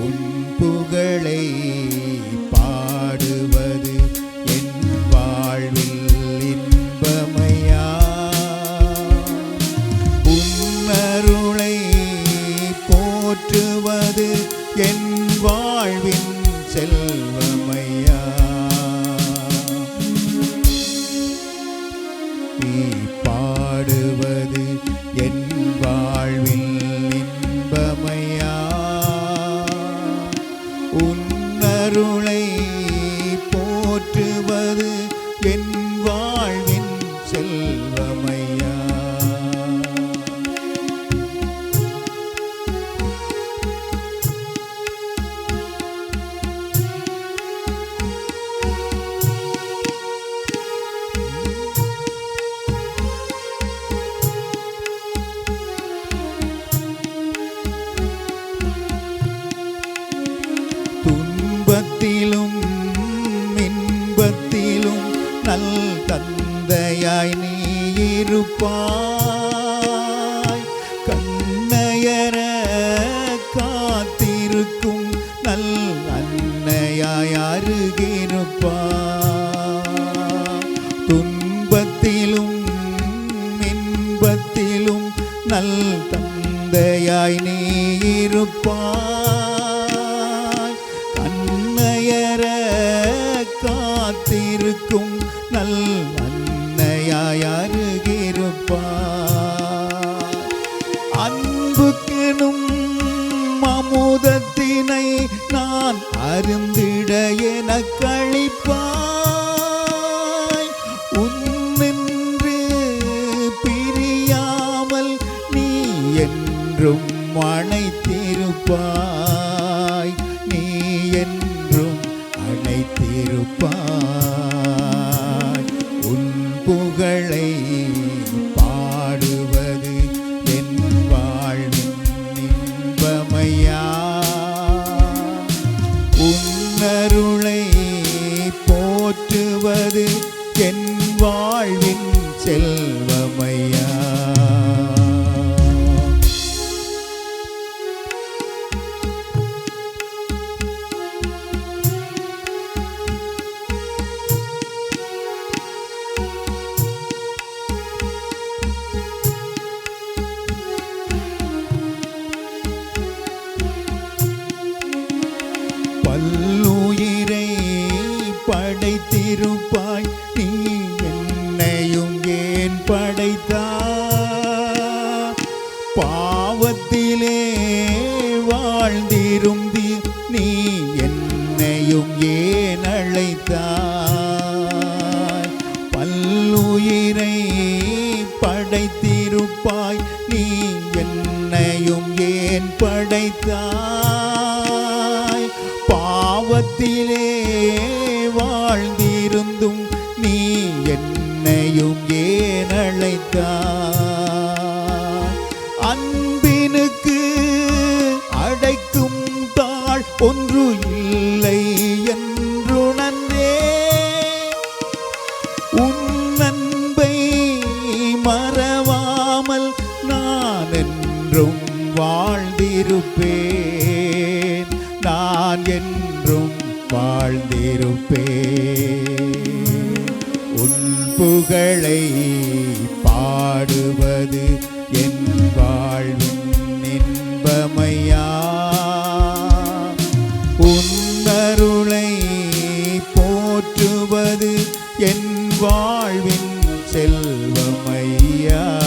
உன் புகழை பாடுவது என் வாழ்வில் இன்பமையா? உன்னருளை போற்றுவது என் வாழ்வின் செல்வ போற்றுவது என் நல் தந்தையாய் நீ இருப்பாய். கண்ணையர காத்திருக்கும் நல் அன்னையாய் அருகிருப்பாய். துன்பத்திலும் இன்பத்திலும் நல் தந்தையாய் நீ இருப்பாய். அருகிருப்பாய் அன்புக்கெனும் அமுதத்தினை நான் அருந்திட என கழிப்பாய். உன்னின்று பிரியாமல் நீ என்றும் அணைத்திருப்பாய். நீ என்றும் அணைத்திருப்பாய். போற்றுவது என் வாழ்வின் செல்வமையா? பல்லுயிரை படைத்திருப்பாய். நீ என்னையும் ஏன் படைத்தா? பாவத்திலே வாழ்ந்திருந்தி நீ என்னையும் ஏன் அழைத்தாய்? பல்லுயிரை படைத்திருப்பாய். நீ என்னையும் ஏன் படைத்தாய்? பாவத்திலே வாழ்ந்திருப்பேன். நான் என்றும் வாழ்ந்திருப்பேன். உன் புகழை பாடுவது என் வாழ்வின் இன்பமையா? உன்னருளை போற்றுவது என் வாழ்வின் செல்வமையா?